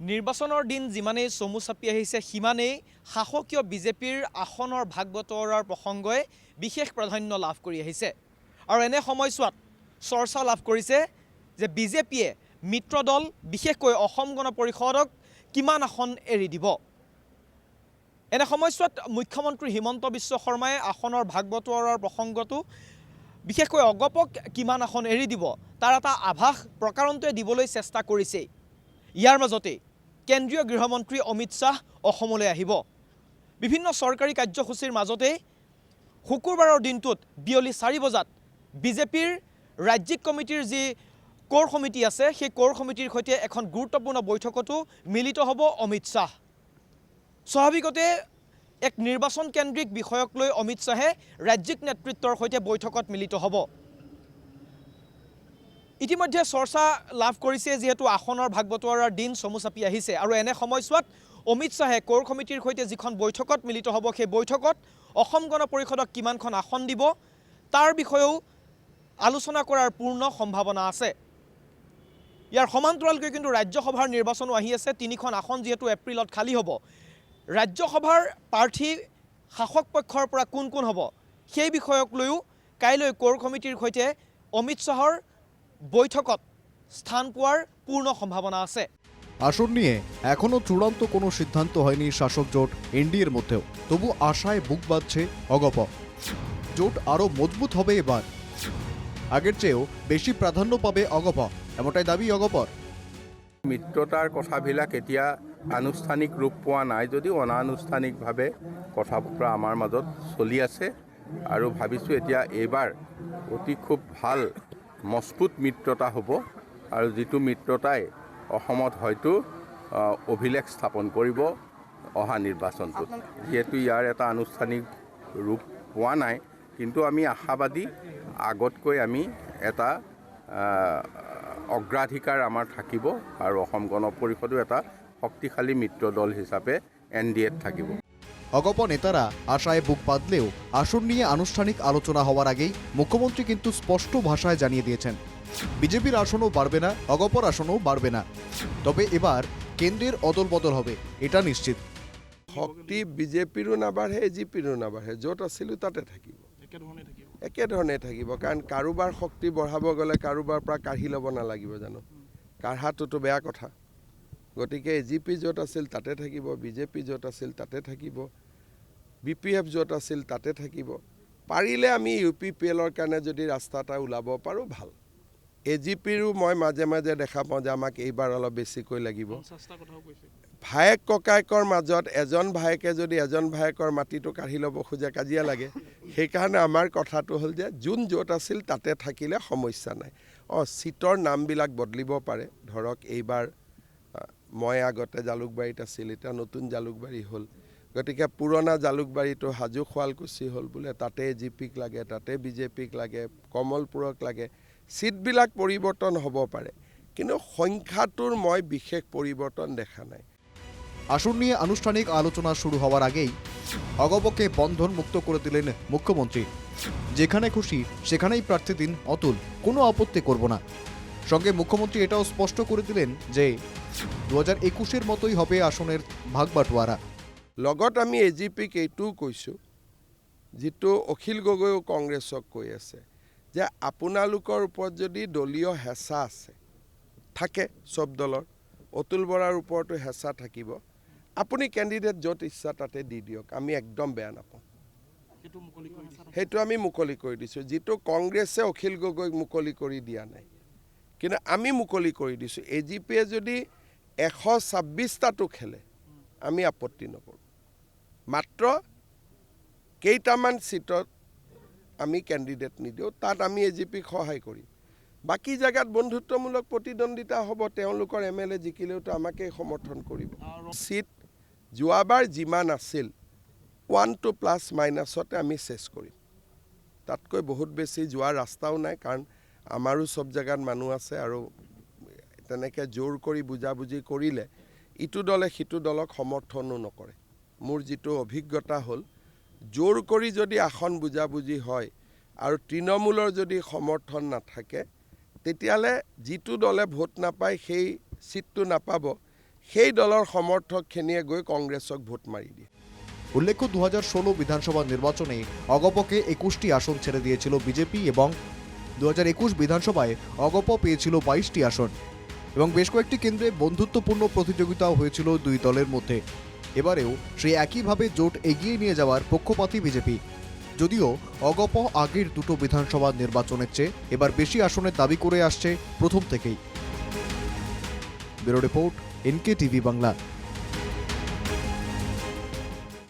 নিৰ্বাচনৰ দিন যিমানেই চমু চাপি আহিছে সিমানেই শাসকীয় বিজেপিৰ আসনৰ ভাগ বতৰাৰ প্ৰসংগই বিশেষ প্ৰাধান্য লাভ কৰি আহিছে। আৰু এনে সময়ছোৱাত চৰ্চা লাভ কৰিছে যে বিজেপিয়ে মিত্ৰ দল বিশেষকৈ অসম গণ পৰিষদক কিমান আসন এৰি দিব। এনে সময়ছোৱাত মুখ্যমন্ত্ৰী হিমন্ত বিশ্ব শৰ্মাই আসনৰ ভাগ বতৰাৰ প্ৰসংগটো বিশেষকৈ অগপক কিমান আসন এৰি দিব তাৰ এটা আভাস প্ৰকাৰন্তয়ে দিবলৈ চেষ্টা কৰিছেই। ইয়াৰ মাজতেই কেন্দ্ৰীয় গৃহমন্ত্ৰী অমিত শ্বাহ অসমলৈ আহিব। বিভিন্ন চৰকাৰী কাৰ্যসূচীৰ মাজতেই শুকুৰবাৰৰ দিনটোত বিয়লি চাৰি বজাত বিজেপিৰ ৰাজ্যিক কমিটিৰ যি কোৰ সমিতি আছে সেই কোৰ সমিতিৰ সৈতে এখন গুৰুত্বপূৰ্ণ বৈঠকতো মিলিত হ'ব অমিত শ্বাহ। স্বাভাৱিকতে এক নিৰ্বাচন কেন্দ্ৰিক বিষয়ক লৈ অমিত শ্বাহে ৰাজ্যিক নেতৃত্বৰ সৈতে বৈঠকত মিলিত হ'ব। ইতিমধ্যে চৰ্চা লাভ কৰিছে যিহেতু আসনৰ ভাগ বতৰাৰ দিন চমু চাপি আহিছে। আৰু এনে সময়ছোৱাত অমিত শ্বাহে কোৰ সমিতিৰ সৈতে যিখন বৈঠকত মিলিত হ'ব সেই বৈঠকত অসম গণ পৰিষদক কিমানখন আসন দিব তাৰ বিষয়েও আলোচনা কৰাৰ পূৰ্ণ সম্ভাৱনা আছে। ইয়াৰ সমান্তৰালকৈ কিন্তু ৰাজ্যসভাৰ নিৰ্বাচনো আহি আছে তিনিখন আসন যিহেতু এপ্ৰিলত খালী হ'ব। ৰাজ্যসভাৰ প্ৰাৰ্থী শাসক পক্ষৰ পৰা কোন কোন হ'ব সেই বিষয়ক লৈও কাইলৈ কোৰ কমিটিৰ সৈতে অমিত শ্বাহৰ বৈঠকত স্থান পোৱাৰ পূৰ্ণ সম্ভাৱনা আছে। আসন নিয়ে এখনও চূড়ান্ত কোনো সিদ্ধান্ত হয়নি শাসক জোট এনডিএর মধ্যেও। তবু আশায় বুক বাঁধছে অগপ। জোট আরও মজবুত হবে এবার। আগের চেয়েও বেশি প্রাধান্য পাবে অগপ। এমনটাই দাবি অগপর। মিত্ৰতাৰ কথাবিলাক এতিয়া আনুষ্ঠানিক ৰূপ পোৱা নাই যদিও অনানুষ্ঠানিকভাৱে কথা বতৰা আমাৰ মাজত চলি আছে। আৰু ভাবিছোঁ এতিয়া এইবাৰ অতি খুব ভালো মজবুত মিত্ৰতা হ'ব আৰু যিটো মিত্ৰতাই অসমত হয়তো অভিলেখ স্থাপন কৰিব অহা নিৰ্বাচনটোত। যিহেতু ইয়াৰ এটা আনুষ্ঠানিক ৰূপ পোৱা নাই কিন্তু আমি আশাবাদী আগতকৈ আমি এটা অগ্ৰাধিকাৰ আমাৰ থাকিব আৰু অসম গণ পৰিষদো এটা শক্তিশালী মিত্ৰ দল হিচাপে এন ডি এত থাকিব। অগপ নেতারা আশায় বুক বাঁধলেও আসন নিয়ে আনুষ্ঠানিক আলোচনা হওয়ার আগেই মুখ্যমন্ত্রী কিন্তু স্পষ্ট ভাষায় জানিয়ে দিয়েছেন বিজেপির আসনও বাড়বে না অগপর আসনও বাড়বে না। তবে এবার কেন্দ্রের অদল বদল হবে এটা নিশ্চিত। শক্তি বিজেপিৰো নাবাঢ়ে এ জি পিৰো নাবাঢ়ে য'ত আছিলোঁ তাতে থাকিব। একেধৰণে থাকিব। কাৰণ কাৰোবাৰ শক্তি বঢ়াব গ'লে কাৰোবাৰ পৰা কাঢ়ি ল'ব নালাগিব জানো। কাঢ়াটোতো বেয়া কথা। গতিকে এ জি পি য'ত আছিল তাতে থাকিব বিজেপি য'ত আছিল তাতে থাকিব। বি পি এফ য'ত আছিল তাতে থাকিব। পাৰিলে আমি ইউ পি পি এলৰ কাৰণে যদি ৰাস্তা এটা ওলাব পাৰোঁ ভাল। এ জি পিৰো মই মাজে মাজে দেখা পাওঁ যে আমাক এইবাৰ অলপ বেছিকৈ লাগিব। ভায়েক ককায়েকৰ মাজত এজন ভায়েকে যদি এজন ভায়েকৰ মাটিটো কাঢ়ি ল'ব খোজে কাজিয়া লাগে সেইকাৰণে আমাৰ কথাটো হ'ল যে যোন য'ত আছিল তাতে থাকিলে সমস্যা নাই। অঁ চিটৰ নামবিলাক বদলিব পাৰে। ধৰক এইবাৰ মই আগতে জালুকবাৰীত আছিল এতিয়া নতুন জালুকবাৰী হ'ল। গতিকে পুৰণা জালুকবাৰীটো হাজো শুৱালকুছি হ'ল বোলে তাতে জি পিক লাগে তাতে বিজেপিক লাগে, কমলপুৰক লাগে। চিটবিলাক পৰিৱৰ্তন হ'ব পাৰে, কিন্তু সংখ্যাটোৰ মই বিশেষ পৰিৱৰ্তন দেখা নাই। আসন নিয়ে আনুষ্ঠানিক আলোচনা শুরু হওয়ার আগেই অগপকে বন্ধন মুক্ত করে দিলেন মুখ্যমন্ত্রী। যেখানে খুশি, সেখানেই প্রার্থী দিন অতুল, কোনো আপত্তি করব না। সঙ্গে মুখ্যমন্ত্রী এটাও স্পষ্ট করে দিলেন যে দু হাজার মতোই হবে আসনের ভাগ বাটোয়ারা। লগত আমি এ জি পিক এইটোও কৈছোঁ যিটো অখিল গগৈও কংগ্ৰেছক কৈ আছে যে আপোনালোকৰ ওপৰত যদি দলীয় হেঁচা আছে থাকে চব দলৰ অতুল বৰাৰ ওপৰতো হেঁচা থাকিব আপুনি কেণ্ডিডেট য'ত ইচ্ছা তাতে দি দিয়ক আমি একদম বেয়া নাপাওঁ। সেইটো আমি মুকলি কৰি দিছোঁ যিটো কংগ্ৰেছে অখিল গগৈক মুকলি কৰি দিয়া নাই কিন্তু আমি মুকলি কৰি দিছোঁ এ জি পিয়ে যদি এশ ছাব্বিছটাটো খেলে আমি আপত্তি নকৰোঁ। মাত্ৰ কেইটামান চিটত আমি কেণ্ডিডেট নিদিওঁ তাত আমি এ জি পিক সহায় কৰিম। বাকী জেগাত বন্ধুত্বমূলক প্ৰতিদ্বন্দ্বিতা হ'ব তেওঁলোকৰ এম এল এ জিকিলেওতো আমাকেই সমৰ্থন কৰিব। চিট যোৱাবাৰ যিমান আছিল ওৱান টু প্লাছ মাইনাছতে আমি চেছ কৰিম। তাতকৈ বহুত বেছি যোৱাৰ ৰাস্তাও নাই কাৰণ আমাৰো চব জেগাত মানুহ আছে আৰু তেনেকৈ জোৰ কৰি বুজাবুজি কৰিলে ইটো দলে সিটো দলক সমৰ্থনো নকৰে। মোৰ যিটো অভিজ্ঞতা হ'ল, জোৰ কৰি যদি আসন বুজাবুজি হয় আৰু তৃণমূলৰ যদি সমৰ্থন নাথাকে, তেতিয়াহ'লে যিটো দলে ভোট নাপায়, সেই ছিটটো নাপাব। সেই দলৰ সমৰ্থকখিনিয়ে গৈ কংগ্ৰেছক ভোট মাৰি দিয়ে। উল্লেখ্য দু হাজার ষোলো বিধানসভা নির্বাচনে অগপকে একুশটি আসন ছেড়ে দিয়েছিল বিজেপি এবং দু হাজার একুশ বিধানসভায় অগপ পেয়েছিল বাইশটি আসন। এবং বেশ কয়েকটি কেন্দ্রে বন্ধুত্বপূর্ণ প্রতিযোগিতাও হয়েছিল দুই দলের মধ্যে। এবারেও সে একইভাবে জোট এগিয়ে নিয়ে যাওয়ার পক্ষপাতী বিজেপি। যদিও অগপ আগের দুটো বিধানসভা নির্বাচনের চেয়ে এবার বেশি আসনের দাবি করে আসছে প্রথম থেকেই। Bureau report NK TV Bangla.